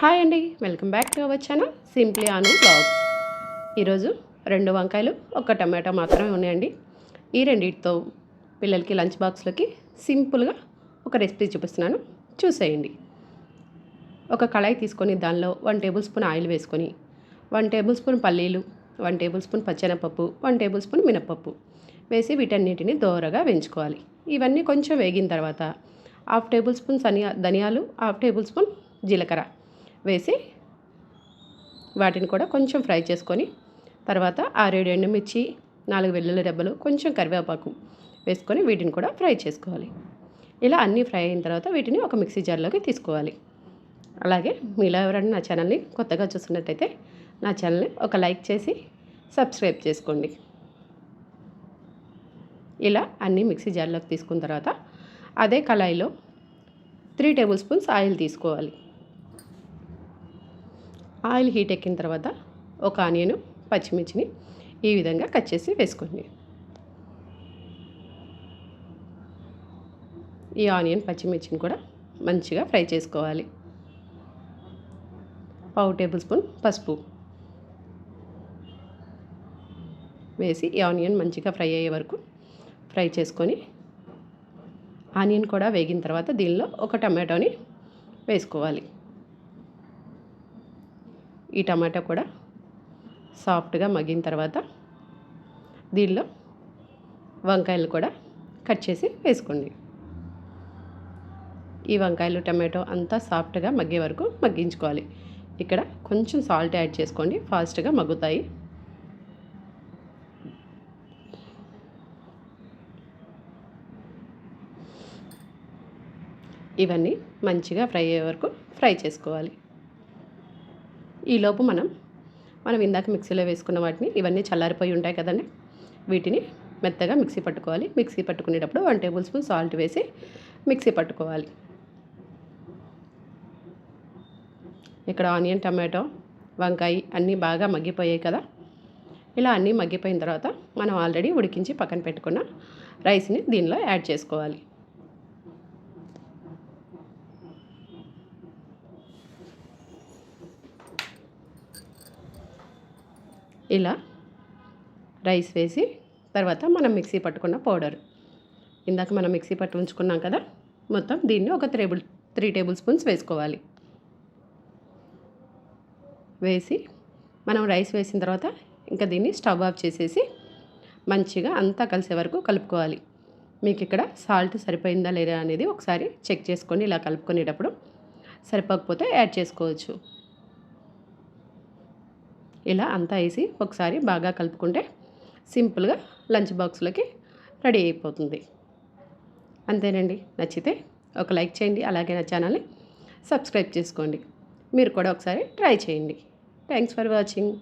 Hi అండి. Welcome back to our channel simply Anu blogs. ఈరోజు రెండు వంకాయలు ఒక టమాటా మాత్రమే ఉన్నాయండి. ఈ రెండింటితో పిల్లలకి లంచ్ బాక్స్లోకి సింపుల్గా ఒక రెసిపీ చూపిస్తున్నాను. చూసేయండి. ఒక కళాయి తీసుకొని దానిలో వన్ టేబుల్ స్పూన్ ఆయిల్ వేసుకొని వన్ టేబుల్ స్పూన్ పల్లీలు వన్ టేబుల్ స్పూన్ పచ్చెనపప్పు వన్ టేబుల్ స్పూన్ మినపప్పు వేసి వీటన్నిటిని దోరగా వేయించుకోవాలి. ఇవన్నీ కొంచెం వేగిన తర్వాత హాఫ్ టేబుల్ స్పూన్ సనియా ధనియాలు హాఫ్ టేబుల్ స్పూన్ జీలకర్ర. వేసి వాటిని కూడా కొంచెం ఫ్రై చేసుకొని తర్వాత ఆరేడు ఎండుమిర్చి నాలుగు వెల్లుల్లి రెబ్బలు కొంచెం కరివేపాకు వేసుకొని వీటిని కూడా ఫ్రై చేసుకోవాలి. ఇలా అన్నీ ఫ్రై అయిన తర్వాత వీటిని ఒక మిక్సీ జార్లోకి తీసుకోవాలి. అలాగే మీలో ఎవరైనా నా ఛానల్ని కొత్తగా చూస్తున్నట్టయితే నా ఛానల్ని ఒక లైక్ చేసి సబ్స్క్రైబ్ చేసుకోండి. ఇలా అన్నీ మిక్సీ జార్లోకి తీసుకున్న తర్వాత అదే కళాయిలో త్రీ టేబుల్ స్పూన్స్ ఆయిల్ తీసుకోవాలి. ఆయిల్ హీట్ ఎక్కిన తర్వాత ఒక ఆనియన్ పచ్చిమిర్చిని ఈ విధంగా కట్ చేసి వేసుకోండి. ఈ ఆనియన్ పచ్చిమిర్చిని కూడా మంచిగా ఫ్రై చేసుకోవాలి. పావు టేబుల్ స్పూన్ పసుపు వేసి ఈ ఆనియన్ మంచిగా ఫ్రై అయ్యే వరకు ఫ్రై చేసుకొని ఆనియన్ కూడా వేగిన తర్వాత దీనిలో ఒక టమాటోని వేసుకోవాలి. ఈ టమాటా కూడా సాఫ్ట్గా మగ్గిన తర్వాత దీనిలో వంకాయలు కూడా కట్ చేసి వేసుకోండి. ఈ వంకాయలు టమాటో అంతా సాఫ్ట్గా మగ్గే వరకు మగ్గించుకోవాలి. ఇక్కడ కొంచెం సాల్ట్ యాడ్ చేసుకోండి ఫాస్ట్గా మగ్గుతాయి. ఇవన్నీ మంచిగా ఫ్రై అయ్యే వరకు ఫ్రై చేసుకోవాలి. ఈలోపు మనం మనం ఇందాక మిక్సీలో వేసుకున్న వాటిని ఇవన్నీ చల్లారిపోయి ఉంటాయి కదండి. వీటిని మెత్తగా మిక్సీ పట్టుకోవాలి. మిక్సీ పట్టుకునేటప్పుడు వన్ టేబుల్ స్పూన్ సాల్ట్ వేసి మిక్సీ పట్టుకోవాలి. ఇక్కడ ఆనియన్ టమాటో వంకాయ అన్నీ బాగా మగ్గిపోయాయి కదా. ఇలా అన్నీ మగ్గిపోయిన తర్వాత మనం ఆల్రెడీ ఉడికించి పక్కన పెట్టుకున్న రైస్ని దీనిలో యాడ్ చేసుకోవాలి. ఇలా రైస్ వేసి తర్వాత మనం మిక్సీ పట్టుకున్న పౌడర్. ఇందాక మనం మిక్సీ పట్టు ఉంచుకున్నాం కదా మొత్తం దీన్ని ఒక టేబుల్ త్రీ టేబుల్ స్పూన్స్ వేసుకోవాలి. వేసి మనం రైస్ వేసిన తర్వాత ఇంకా దీన్ని స్టవ్ ఆఫ్ చేసేసి మంచిగా అంతా కలిసే వరకు కలుపుకోవాలి. మీకు ఇక్కడ సాల్ట్ సరిపోయిందా లేదా అనేది ఒకసారి చెక్ చేసుకొని ఇలా కలుపుకునేటప్పుడు సరిపోకపోతే యాడ్ చేసుకోవచ్చు. ఇలా అంతా వేసి ఒకసారి బాగా కలుపుకుంటే సింపుల్గా లంచ్ బాక్స్లోకి రెడీ అయిపోతుంది. అంతేనండి. నచ్చితే ఒక లైక్ చేయండి. అలాగే నా ఛానల్ని సబ్స్క్రైబ్ చేసుకోండి. మీరు కూడా ఒకసారి ట్రై చేయండి. Thanks for watching.